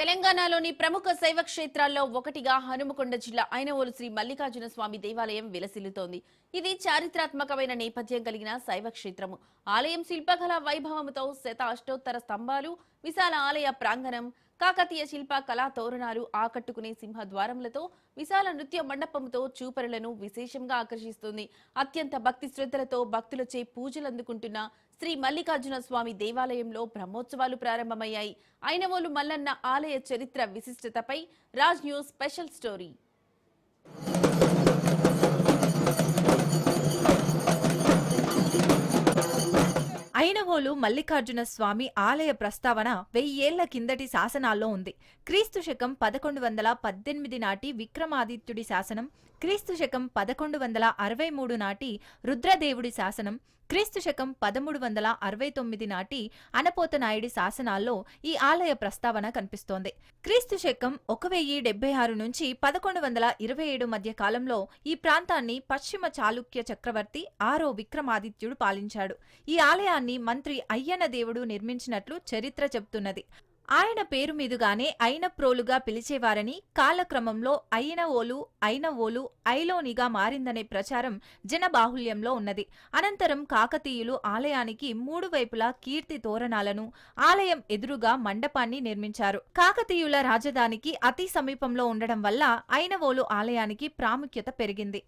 తెలంగాణలోని ప్రముఖ శైవ క్షేత్రాల్లో ఒకటిగా హనుమకొండ జిల్లా ఐనవోలు శ్రీ మల్లికార్జున స్వామి దేవాలయం విలసిల్లుతోంది. ఇది చారిత్రాత్మకమైన నేపథ్యం కలిగిన శైవ క్షేత్రము ఆలయం శిల్పకళ వైభవముతో శత అష్టోత్తర స్తంభాలు విశాల ఆలయ ప్రాంగణం కాకతీయ శిల్ప కళా తోరణాలు ఆకట్టుకునే సింహద్వారములతో విశాల నృత్య మండపంతో చూపరులను విశేషంగా ఆకర్షిస్తుంది. అత్యంత భక్తి శ్రద్ధలతో భక్తులచే పూజలు అందుకుంటున్న శ్రీ మల్లికార్జున స్వామి దేవాలయంలో బ్రహ్మోత్సవాలు ప్రారంభమయ్యాయి. అయినవోలు మల్లన్న ఆలయ చరిత్ర విశిష్టతపై Raj news special story. Ainavolu Mallikarjuna Swamy ఆలయ ప్రస్తావన వెయ్యేళ్ళ కిందటి శాసనాల్లో ఉంది. క్రీస్తు శకం పదకొండు వందల పద్దెనిమిది నాటి విక్రమాదిత్యుడి శాసనం క్రీస్తు శకం పదకొండు వందల అరవై మూడు నాటి రుద్రదేవుడి శాసనం క్రీస్తు శకం పదమూడు వందల అరవై తొమ్మిది నాటి అనపోత నాయుడి శాసనాల్లో ఈ ఆలయ ప్రస్తావన కనిపిస్తోంది. క్రీస్తు శకం ఒక వెయ్యి డెబ్బై ఆరు నుంచి పదకొండు వందల ఇరవై ఏడు మధ్య కాలంలో ఈ ప్రాంతాన్ని పశ్చిమ చాళుక్య చక్రవర్తి ఆరో విక్రమాదిత్యుడు పాలించాడు. ఈ ఆలయాన్ని మంత్రి అయ్యన దేవుడు నిర్మించినట్లు చరిత్ర చెబుతున్నది. ఆయన పేరు మీదుగానే అయినప్రోలుగా పిలిచేవారని కాలక్రమంలో అయినవోలు అయినవోలు ఐలోనిగా మారిందనే ప్రచారం జనబాహుల్యంలో ఉన్నది. అనంతరం కాకతీయులు ఆలయానికి మూడు వైపులా కీర్తి తోరణాలను ఆలయం ఎదురుగా మండపాన్ని నిర్మించారు. కాకతీయుల రాజధానికి అతి సమీపంలో ఉండడం వల్ల అయినవోలు ఆలయానికి ప్రాముఖ్యత పెరిగింది.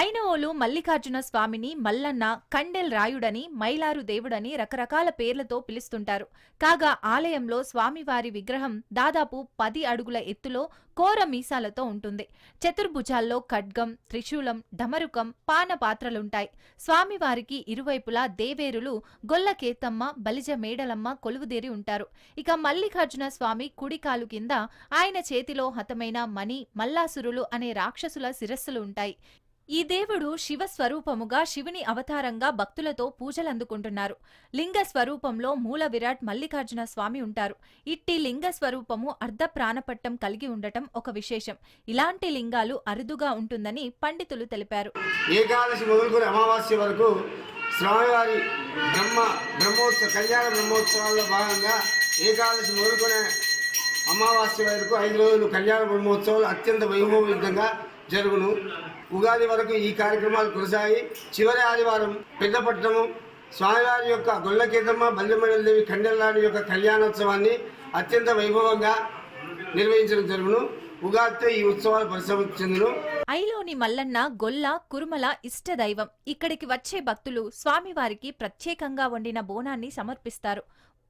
ఐనవోలు మల్లికార్జున స్వామిని మల్లన్న కండెల్ రాయుడని మైలారు దేవుడని రకరకాల పేర్లతో పిలుస్తుంటారు. కాగా ఆలయంలో స్వామివారి విగ్రహం దాదాపు పది అడుగుల ఎత్తులో కోర మీసాలతో ఉంటుంది. చతుర్భుజాల్లో ఖడ్గం త్రిశూలం ఢమరుకం పాన పాత్రలుంటాయి. స్వామివారికి ఇరువైపులా దేవేరులు గొల్లకేతమ్మ బలిజ మేడలమ్మ కొలువుదేరి ఉంటారు. ఇక మల్లికార్జున స్వామి కుడికాలు కింద ఆయన చేతిలో హతమైన మణి మల్లాసురులు అనే రాక్షసుల శిరస్సులు ఉంటాయి. ఈ దేవుడు శివ స్వరూపముగా శివుని అవతారంగా భక్తులతో పూజలందుకుంటున్నారు. లింగ స్వరూపంలో మూల విరాట్ మల్లికార్జున స్వామి ఉంటారు. ఇట్టి లింగ స్వరూపము అర్ధ ప్రాణపట్టం కలిగి ఉండటం ఒక విశేషం. ఇలాంటి లింగాలు అరుదుగా ఉంటుందని పండితులు తెలిపారు. ఏకాదశి మొదలుకొని అమావాస్య వరకు స్వామివారి బ్రహ్మ బ్రహ్మోత్సవ కళ్యాణ బ్రహ్మోత్సవాల్లో భాగంగా ఏకాదశి మొదలుకొనే అమావాస్య వరకు ఐదు రోజులు కళ్యాణ బ్రహ్మోత్సవాలు అత్యంత వైభవయుతంగా జరుగును. ఉగాది వరకు ఈ కార్యక్రమాలు కొనసాగి చివరి ఆదివారం పెద్దపట్నము స్వామివారి యొక్క గొల్లకేతమ్మ బల్లిమండలదేవి ఖండెల్లాని యొక్క కళ్యాణోత్సవాన్ని అత్యంత వైభవంగా నిర్వహించడం జరుగును. ఉగాదితో ఈ ఉత్సవాలు పరిసమాప్తి చెందును. ఐలోని మల్లన్న గొల్ల కురుమల ఇష్టదైవం ఇక్కడికి వచ్చే భక్తులు స్వామివారికి ప్రత్యేకంగా వండిన బోనాన్ని సమర్పిస్తారు.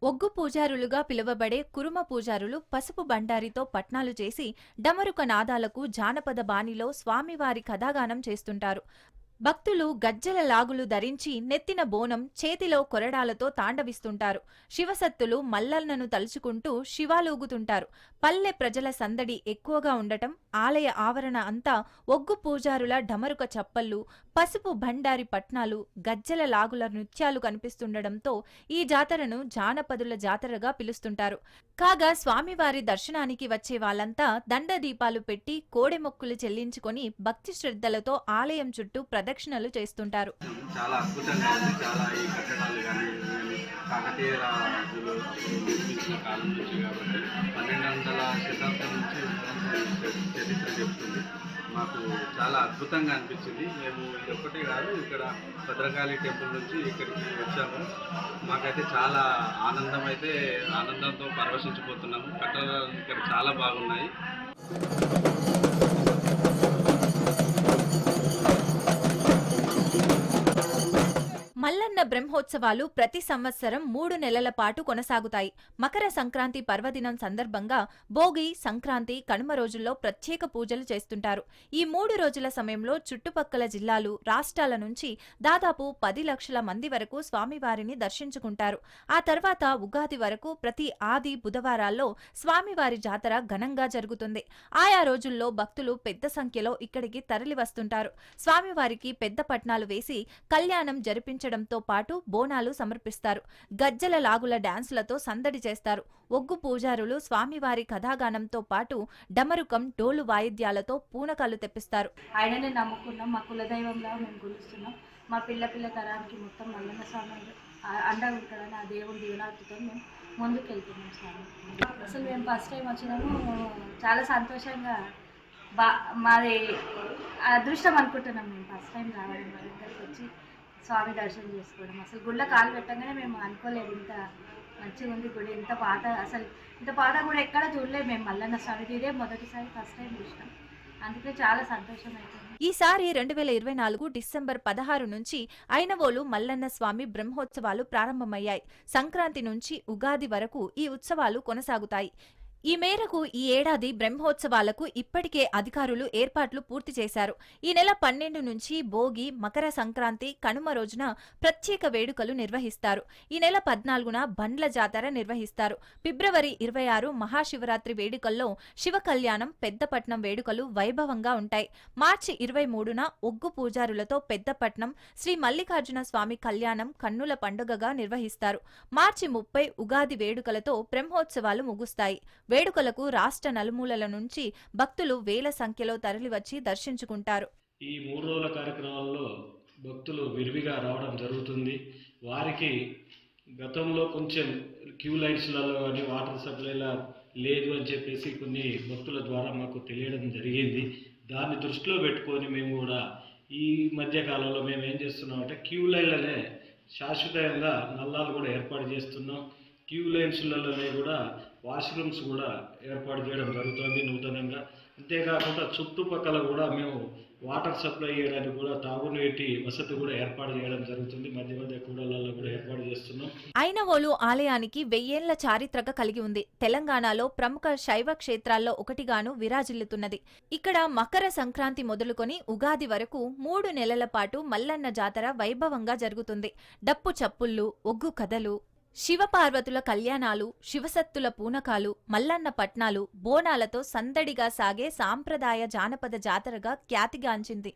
ఒగ్గు పూజారులుగా పిలువబడే కురుమ పూజారులు పసుపు బండారితో పట్నాలు చేసి డమరుక నాదాలకు జానపద బాణిలో స్వామివారి కథాగానం చేస్తుంటారు. భక్తులు గజ్జల లాగులు ధరించి నెత్తిన బోనం చేతిలో కొరడాలతో తాండవిస్తుంటారు. శివసత్తులు మల్లన్నను తలుచుకుంటూ శివాలూగుతుంటారు. పల్లె ప్రజల సందడి ఎక్కువగా ఉండటం ఆలయ ఆవరణ అంతా ఒగ్గు పూజారుల ఢమరుక చప్పళ్ళు పసుపు భండారి పట్నాలు గజ్జల లాగుల నృత్యాలు కనిపిస్తుండటంతో ఈ జాతరను జానపదుల జాతరగా పిలుస్తుంటారు. కాగా స్వామివారి దర్శనానికి వచ్చే వాళ్ళంతా దండ దీపాలు పెట్టి కోడెమొక్కులు చెల్లించుకొని భక్తి శ్రద్ధలతో ఆలయం చుట్టూ ప్రదక్షిణలు చేస్తుంటారు. చాలా అద్భుతంగా ఉంది. చాలా ఈ కట్టడాలు కానీ కాకతీయ రాజులు నిర్మించిన కాలం నుంచి కాబట్టి పన్నెండు వందల శతాబ్దం నుంచి చరిత్ర చెప్తుంది. మాకు చాలా అద్భుతంగా అనిపించింది. మేము ఇది ఒక్కటే కాదు ఇక్కడ భద్రకాళి టెంపుల్ నుంచి ఇక్కడికి వచ్చాము. మాకైతే చాలా ఆనందం అయితే ఆనందంతో పరవశించిపోతున్నాము. కట్టడాలు ఇక్కడ చాలా బాగున్నాయి. మల్లన్న బ్రహ్మోత్సవాలు ప్రతి సంవత్సరం మూడు నెలల పాటు కొనసాగుతాయి. మకర సంక్రాంతి పర్వదినం సందర్భంగా భోగి సంక్రాంతి కనుమ రోజుల్లో ప్రత్యేక పూజలు చేస్తుంటారు. ఈ మూడు రోజుల సమయంలో చుట్టుపక్కల జిల్లాలు రాష్ట్రాల నుంచి దాదాపు పది లక్షల మంది వరకు స్వామివారిని దర్శించుకుంటారు. ఆ తర్వాత ఉగాది వరకు ప్రతి ఆది బుధవారాల్లో స్వామివారి జాతర ఘనంగా జరుగుతుంది. ఆయా రోజుల్లో భక్తులు పెద్ద సంఖ్యలో ఇక్కడికి తరలి వస్తుంటారు స్వామివారికి పెద్ద పట్నాలు వేసి కళ్యాణం జరిపించడంతో పాటు బోనాలు సమర్పిస్తారు. గజ్జల లాగుల డాన్సులతో సందడి చేస్తారు. ఒగ్గు పూజారులు స్వామివారి కథాగానంతో పాటు డమరుకం డోలు వాయిద్యాలతో పూనకాలు తెప్పిస్తారు. ఆయననే నమ్ముకున్నాం. మా కులదైవంలా మేము గురుస్తున్నాం. మా పిల్ల పిల్ల తరానికి మొత్తం మల్లన్న స్వామి అండగా ఉంటాడని ఆ దేవుని దీవెనార్థతో మేము ముందుకు వెళ్తున్నాం స్వామి. అసలు మేము ఫస్ట్ టైం వచ్చినాము. చాలా సంతోషంగా బా మాది అదృష్టం అనుకుంటున్నాం మేము. ఫస్ట్ టైం రావడం వాళ్ళ దగ్గరికి వచ్చి స్వామి దర్శనం చేసుకోవడం. అసలు గుళ్ళ కాలు పెట్టగానే మేము అనుకోలేదు ఇంత మంచిగా ఉంది గుడి ఇంత పాత అసలు ఇంత పాత కూడా ఎక్కడ చూడలేదు మేము మల్లన్న స్వామిది ఇదే మొదటిసారి ఫస్ట్ టైం చూసినాం. అందుకే చాలా సంతోషం అవుతుంది ఈసారి రెండు వేల ఇరవై నాలుగు డిసెంబర్ పదహారు నుంచి ఐనవోలు మల్లన్న స్వామి బ్రహ్మోత్సవాలు ప్రారంభమయ్యాయి. సంక్రాంతి నుంచి ఉగాది వరకు ఈ ఉత్సవాలు కొనసాగుతాయి. ఈ మేరకు ఈ ఏడాది బ్రహ్మోత్సవాలకు ఇప్పటికే అధికారులు ఏర్పాట్లు పూర్తి చేశారు. ఈ నెల పన్నెండు నుంచి భోగి మకర సంక్రాంతి కనుమ రోజున ప్రత్యేక వేడుకలు నిర్వహిస్తారు. ఈ నెల పద్నాలుగున బండ్ల జాతర నిర్వహిస్తారు. ఫిబ్రవరి ఇరవై ఆరు మహాశివరాత్రి వేడుకల్లో శివ కళ్యాణం పెద్దపట్నం వేడుకలు వైభవంగా ఉంటాయి. మార్చి ఇరవై మూడున ఒగ్గు పూజారులతో పెద్దపట్నం శ్రీ మల్లికార్జున స్వామి కళ్యాణం కన్నుల పండుగగా నిర్వహిస్తారు. మార్చి ముప్పై ఉగాది వేడుకలతో బ్రహ్మోత్సవాలు ముగుస్తాయి. వేడుకలకు రాష్ట్ర నలుమూలల నుంచి భక్తులు వేల సంఖ్యలో తరలివచ్చి దర్శించుకుంటారు. ఈ మూడు రోజుల కార్యక్రమాల్లో భక్తులు విరివిగా రావడం జరుగుతుంది. వారికి గతంలో కొంచెం క్యూ లైన్స్లలో కానీ వాటర్ సప్లైలా లేదు అని చెప్పేసి కొన్ని భక్తుల ద్వారా మాకు తెలియడం జరిగింది. దాన్ని దృష్టిలో పెట్టుకొని మేము కూడా ఈ మధ్య కాలంలో మేము ఏం చేస్తున్నాం అంటే క్యూ లైన్లనే శాశ్వతంగా నల్లాలు కూడా ఏర్పాటు చేస్తున్నాం. క్యూ లైన్స్లలోనే కూడా వాష్రూమ్స్ కూడా ఏర్పాటు చేయడం జరుగుతుంది నూతనంగా. అంతేకాకుండా చుట్టుపక్కల కూడా మేము వాటర్ సప్లై చేయడానికి కూడా తాగునీటి వసతి కూడా ఏర్పాటు చేయడం జరుగుతుంది. మధ్య మధ్య కూడలలో కూడా ఏర్పాటు చేస్తున్నాం. ఐనవోలు ఆలయానికి వెయ్యేళ్ళ చారిత్రక కలిగి ఉంది. తెలంగాణలో ప్రముఖ శైవ క్షేత్రాల్లో ఒకటిగాను విరాజిల్లుతున్నది. ఇక్కడ మకర సంక్రాంతి మొదలుకొని ఉగాది వరకు మూడు నెలల పాటు మల్లన్న జాతర వైభవంగా జరుగుతుంది. డప్పు చప్పుళ్ళు ఒగ్గు కథలు శివపార్వతుల కళ్యాణాలు శివసత్తుల పూనకాలు మల్లన్న పట్నాలు బోనాలతో సందడిగా సాగే సాంప్రదాయ జానపద జాతరగా ఖ్యాతిగాంచింది.